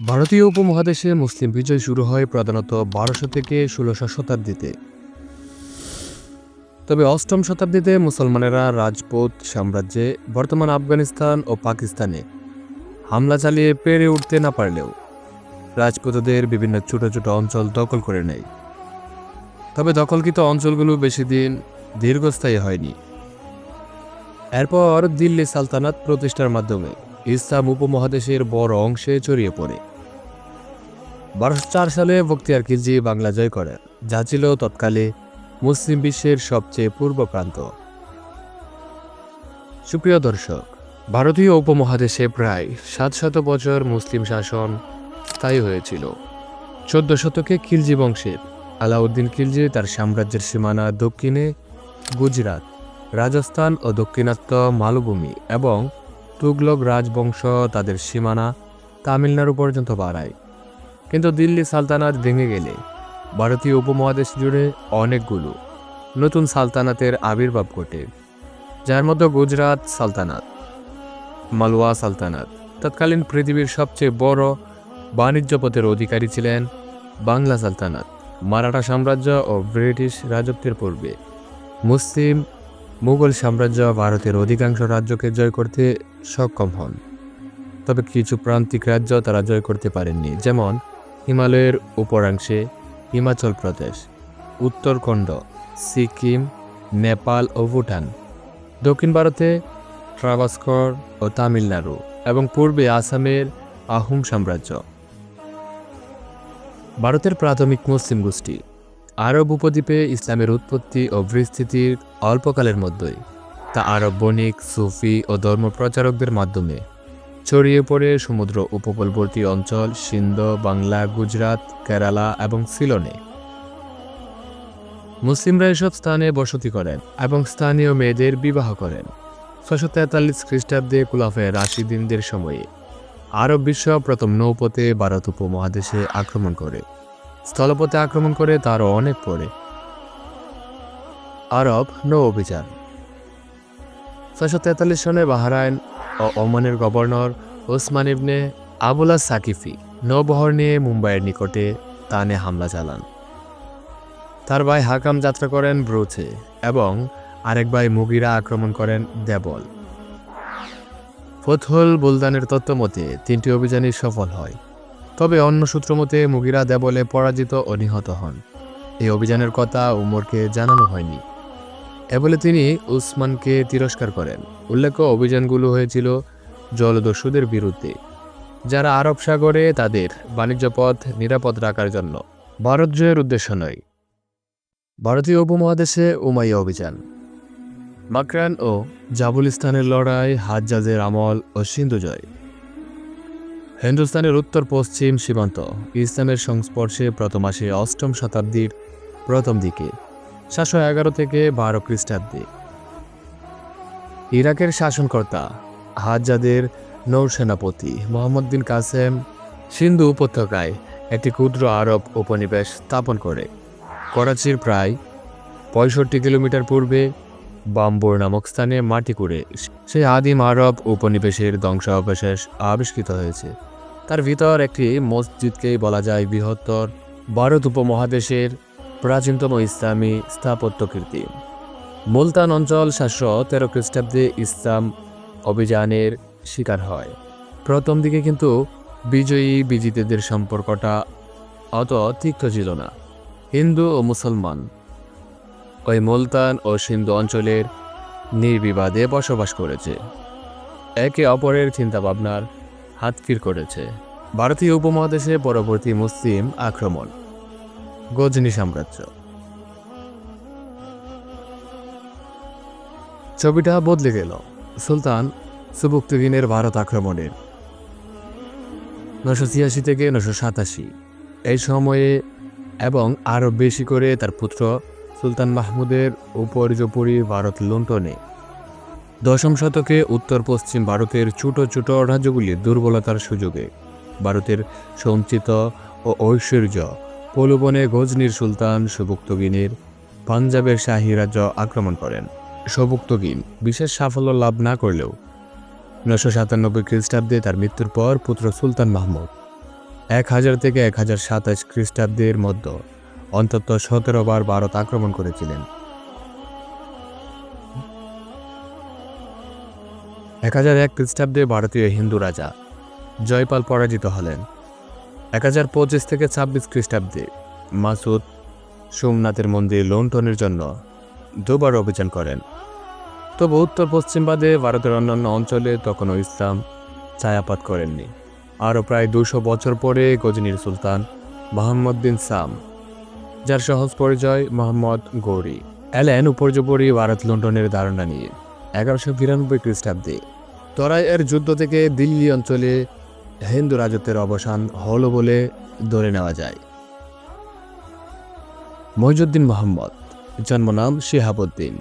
ভারতীয় উপমহাদেশে মুসলিম বিজয় শুরু হয় প্রধানত বারোশো থেকে ষোলোশো শতাব্দীতে। তবে অষ্টম শতাব্দীতে মুসলমানেরা রাজপুত সাম্রাজ্যে, বর্তমান আফগানিস্তান ও পাকিস্তানে হামলা চালিয়ে পেরে উঠতে না পারলেও রাজপুতদের বিভিন্ন ছোট ছোট অঞ্চল দখল করে নেয়। তবে দখলকৃত অঞ্চলগুলো বেশি দিন দীর্ঘস্থায়ী হয়নি। এরপর দিল্লি সালতানাত প্রতিষ্ঠার মাধ্যমে ইসলাম উপমহাদেশের বড় অংশে ছড়িয়ে পড়ে। বারোশো চার সালে বক্তিয়ার খিলজি বাংলা জয় করেন, যা ছিল তৎকালে মুসলিম বিশ্বের সবচেয়ে পূর্ব প্রান্ত। সুপ্রিয় দর্শক, ভারতীয় উপমহাদেশে প্রায় সাত শত বছর মুসলিম শাসন স্থায়ী হয়েছিল। চোদ্দ শতকে খিলজি বংশের আলাউদ্দিন খিলজি তার সাম্রাজ্যের সীমানা দক্ষিণে গুজরাট, রাজস্থান ও দক্ষিণাত্য মালভূমি এবং তুগলক রাজবংশ তাদের সীমানা তামিলনাড়ু পর্যন্ত বাড়ায়। কিন্তু দিল্লি সালতানাত ভেঙে গেলে ভারতীয় উপমহাদেশ জুড়ে অনেকগুলো নতুন সালতানাতের আবির্ভাব ঘটে, যার মধ্যে গুজরাট সালতানাত, মালওয়া সালতানাত, তৎকালীন পৃথিবীর সবচেয়ে বড় বাণিজ্য পথের অধিকারী ছিলেন বাংলা সালতানাত। মারাঠা সাম্রাজ্য ও ব্রিটিশ রাজত্বের পূর্বে মুসলিম, মুঘল সাম্রাজ্য ভারতের অধিকাংশ রাজ্যকে জয় করতে সক্ষম হন। তবে কিছু প্রান্তিক রাজ্য তারা জয় করতে পারেননি, যেমন হিমালয়ের উপরাংশে হিমাচল প্রদেশ, উত্তরখণ্ড, সিকিম, নেপাল ও ভুটান, দক্ষিণ ভারতে ট্রাভাস্কর ও তামিলনাড়ু, এবং পূর্বে আসামের আহুম সাম্রাজ্য। ভারতের প্রাথমিক মুসলিম গোষ্ঠী আরব উপদ্বীপে ইসলামের উৎপত্তি ও বিস্তৃতির অল্পকালের মধ্যেই তা আরব বণিক, সুফি ও ধর্মপ্রচারকদের মাধ্যমে। ছড়িয়ে পড়ে সমুদ্র উপকূলবর্তী অঞ্চল, সিন্ধ, বাংলা, গুজরাট, কেরালা এবং সিলনে। মুসলিমরা এসব স্থানে বসতি করেন এবং স্থানীয় মেয়েদের বিবাহ করেন। ছশো তেতাল্লিশ খ্রিস্টাব্দে কুলাফে রাশিদিনদের সময়ে আরব বিশ্ব প্রথম নৌপথে ভারত উপমহাদেশে আক্রমণ করে। স্থলপথে আক্রমণ করে তারও অনেক পরে। আরব নৌ অভিযান। ছয়শো তেতাল্লিশ সনে বাহরাইন ও ওমানের গভর্নর ওসমান ইবনে আবুলা সাকিফি নৌবহর নিয়ে মুম্বাইয়ের নিকটে তানে হামলা চালান। তার ভাই হাকাম যাত্রা করেন ব্রুচে এবং আরেক ভাই মুগিরা আক্রমণ করেন দেবল। ফথল বুলদানের তত্ত্ব মতে তিনটি অভিযানই সফল হয়। তবে অন্য সূত্র মতে মুগিরা দেবলে পরাজিত ও নিহত হন। এই অভিযানের কথা উমরকে জানানো হয়নি। বলে তিনি উসমানকে তিরস্কার করেন। উল্লেখ্য, অভিযানগুলো হয়েছিল জলদস্যুদের বিরুদ্ধে, যারা আরব সাগরে তাদের বাণিজ্য পথ নিরাপদ রাখার জন্য ভারত জয়ের উদ্দেশ্য নয়। ভারতীয় উপমহাদেশে উমাইয়া অভিযান। মাকরান ও জাবুলিস্তানের লড়াই, হাজ্জাজের আমল ও সিন্ধু জয়। হিন্দুস্তানের উত্তর পশ্চিম সীমান্ত, ইসলামের সংস্পর্শে প্রথম আসে অষ্টম শতাব্দীর প্রথম দিকে। সাতশো এগারো থেকে বারো খ্রিস্টাব্দে। ইরাকের শাসনকর্তা হাজ্জাদের নৌসেনাপতি মোহাম্মদ বিন কাসেম সিন্ধু উপত্যকায় একটি ক্ষুদ্র আরব উপনিবেশ স্থাপন করে। করাচির প্রায় পঁয়ষট্টি কিলোমিটার পূর্বে বাম্বোর নামক স্থানে মাটি করে সেই আদিম আরব উপনিবেশের ধ্বংসাবশেষ আবিষ্কৃত হয়েছে। তার ভিতর একটি মসজিদকেই বলা যায় বৃহত্তর ভারত উপমহাদেশের প্রাচীনতম ইসলামী স্থাপত্য কীর্তি। মুলতান অঞ্চল সাতশো তেরো খ্রিস্টাব্দে ইসলাম অভিযানের শিকার হয়। প্রথম দিকে কিন্তু বিজয়ী বিজিতদের সম্পর্কটা অত তিক্ত ছিল না। হিন্দু ও মুসলমান ওই মুলতান ও সিন্ধু অঞ্চলের নির্বিবাদে বসবাস করেছে। একে অপরের চিন্তাভাবনার হাতকির করেছে। ভারতীয় উপমহাদেশে পরবর্তী মুসলিম আক্রমণ গজনী সাম্রাজ্য। ছবিটা বদলে গেল। সুলতান সুবুক্তগিনের ভারত আক্রমণের। নশো ছিয়াশি থেকে নশো সাতাশি। এই সময়ে এবং আরও বেশি করে তার পুত্র সুলতান মাহমুদের উপর্যুপরি ভারত লুণ্ঠনে। দশম শতকে উত্তর পশ্চিম ভারতের ছোট ছোট রাজ্যগুলি দুর্বলতার সুযোগে ভারতের সঞ্চিত ও ঐশ্বর্য প্রলোভনে গজনির সুলতান সুবুক্তগিনের পাঞ্জাবের শাহী রাজ্য আক্রমণ করেন। সবুক্তগিন বিশেষ সাফল্য লাভ না করলেও নশো সাতানব্বই খ্রিস্টাব্দে তার মৃত্যুর পর পুত্র সুলতান মাহমুদ। এক হাজার থেকে এক হাজার সাতাশ খ্রিস্টাব্দের মধ্যে অন্তত সতেরো বার ভারত আক্রমণ করেছিলেন। এক হাজার এক খ্রিস্টাব্দে ভারতীয় হিন্দু রাজা জয়পাল পরাজিত হলেন। এক হাজার পঁচিশ থেকে ছাব্বিশ খ্রিস্টাব্দে মাসুদ সোমনাথের মন্দির লুণ্ঠনের জন্য দুবার অভিযান করেন। তবে উত্তর পশ্চিমবাদে ভারতের অন্যান্য অঞ্চলে তখনও ইসলাম ছায়াপাত করেননি। আরও প্রায় দুশো বছর পরে গজনীর সুলতান মোহাম্মদ বিন সাম, যার সহজ পরিচয় মোহাম্মদ গৌরী। এলেন উপর্যুপরি ভারত লন্ডনের ধারণা নিয়ে এগারোশো বিরানব্বই খ্রিস্টাব্দে। তরাইয়ের যুদ্ধ থেকে দিল্লি অঞ্চলে হিন্দু রাজত্বের অবসান হল বলে ধরে নেওয়া যায়। মহিজুদ্দিন মোহাম্মদ জন্মনাম শিহাবুদ্দিন,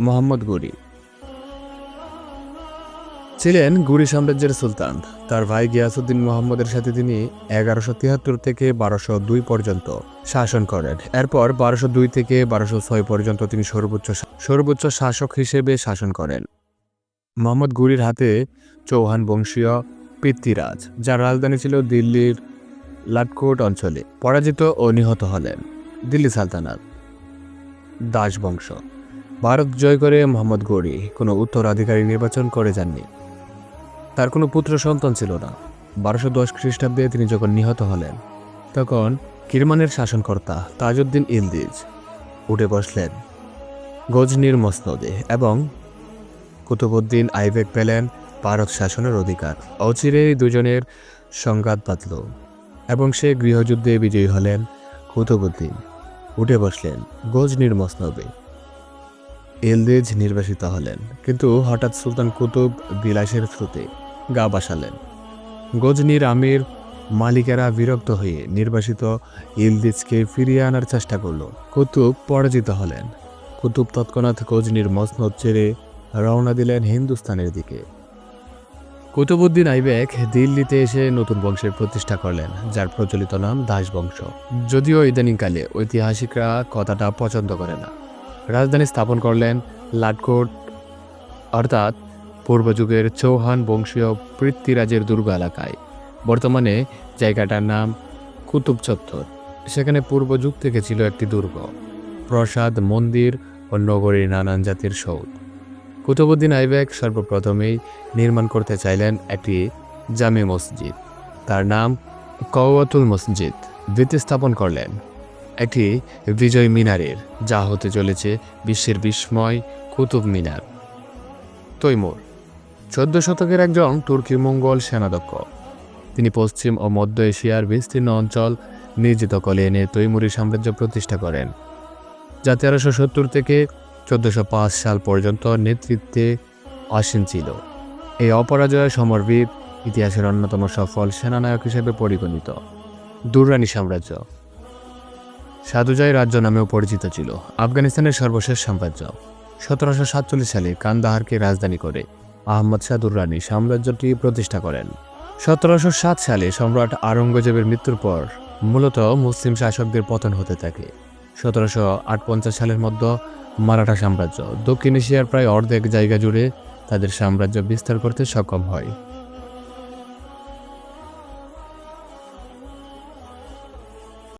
মোহাম্মদ গুরি। ছিলেন গুরি সাম্রাজ্যের সুলতান। তার ভাই গিয়াসুদ্দিন মোহাম্মদের সাথে তিনি এগারোশো তিয়াত্তর থেকে বারোশো দুই পর্যন্ত শাসন করেন। এরপর বারোশো দুই থেকে বারোশো ছয় পর্যন্ত তিনি সর্বোচ্চ সর্বোচ্চ শাসক হিসেবে শাসন করেন। মোহাম্মদ গুরির হাতে চৌহান বংশীয় পিতৃরাজ যার রাজধানী ছিল দিল্লির লাটকোট অঞ্চলে, পরাজিত ও নিহত হলেন দিল্লি সালতানাত। দাস বংশ ভারত জয় করে মোহাম্মদ গৌরী কোনো উত্তরাধিকারী নির্বাচন করে যাননি। তার কোনো পুত্র সন্তান ছিল না। বারোশো দশ খ্রিস্টাব্দে তিনি যখন নিহত হলেন, তখন কিরমানের শাসনকর্তা তাজউদ্দিন ইলদিজ উঠে বসলেন গজনির মসনদে এবং কুতুবুদ্দিন আইবেক পেলেন ভারত শাসনের অধিকার। অচিরেই দুজনের সংঘাত বাঁধল এবং সে গৃহযুদ্ধে বিজয়ী হলেন কুতুবুদ্দিন। উঠে বসলেন গজনির মসনবে এলদেজ নির্বাসিত হলেন, কিন্তু হঠাৎ সুলতান কুতুব বিলাসের স্রোতে গা বাসালেন। গজনির আমির মালিকেরা বিরক্ত হয়ে নির্বাসিত ইলদিজকে ফিরিয়ে আনার চেষ্টা করল। কুতুব পরাজিত হলেন। কুতুব তৎক্ষণাৎ গজনির মসনদ ছেড়ে রওনা দিলেন হিন্দুস্তানের দিকে। কুতুবুদ্দিন আইবেক দিল্লিতে এসে নতুন বংশের প্রতিষ্ঠা করলেন, যার প্রচলিত নাম দাস বংশ যদিও ইদানিংকালে ঐতিহাসিকরা কথাটা পছন্দ করে না। রাজধানী স্থাপন করলেন লাটকোট, অর্থাৎ পূর্বযুগের চৌহান বংশীয় পৃথ্বীরাজের দুর্গ এলাকায়। বর্তমানে জায়গাটার নাম কুতুব চত্বর। সেখানে পূর্বযুগ থেকে ছিল একটি দুর্গ। প্রসাদ, মন্দির ও নগরীর নানান জাতির সৌধ কুতুবুদ্দিন আইবেক সর্বপ্রথমেই নির্মাণ করতে চাইলেন একটি জামে মসজিদ। তার নাম কওয়াতুল মসজিদ। ভিত্তি স্থাপন করলেন একটি বিজয় মিনারের, যা হতে চলেছে বিশ্বের বিস্ময় কুতুব মিনার। তৈমুর, চোদ্দ শতকের একজন তুর্কি মঙ্গল সেনাধ্যক্ষ। তিনি পশ্চিম ও মধ্য এশিয়ার বিস্তীর্ণ অঞ্চল নির্জিত কলে এনে তৈমুরি সাম্রাজ্য প্রতিষ্ঠা করেন, যা তেরোশো সত্তর থেকে চোদ্দশো সাল পর্যন্ত নেতৃত্বে আসীন ছিল। এই অপরাজয় সমরবীর ইতিহাসের অন্যতম সফল সেনানায়ক হিসেবে পরিগণিত। দুররানি সাম্রাজ্য। সাধুজাই রাজ্য নামেও পরিচিত ছিল। আফগানিস্তানের সর্বশেষ সাম্রাজ্য। সতেরোশো সাতচল্লিশ সালে কান্দাহারকে রাজধানী করে আহমদ শাহ দুররানি সাম্রাজ্যটি প্রতিষ্ঠা করেন। সতেরোশো সাত সালে সম্রাট আরঙ্গজেবের মৃত্যুর পর মূলত মুসলিম শাসকদের পতন হতে থাকে। সতেরোশো আটপঞ্চাশ সালের মধ্যে মারাঠা সাম্রাজ্য। দক্ষিণ এশিয়ার প্রায় অর্ধেক জায়গা জুড়ে তাদের সাম্রাজ্য বিস্তার করতে সক্ষম হয়।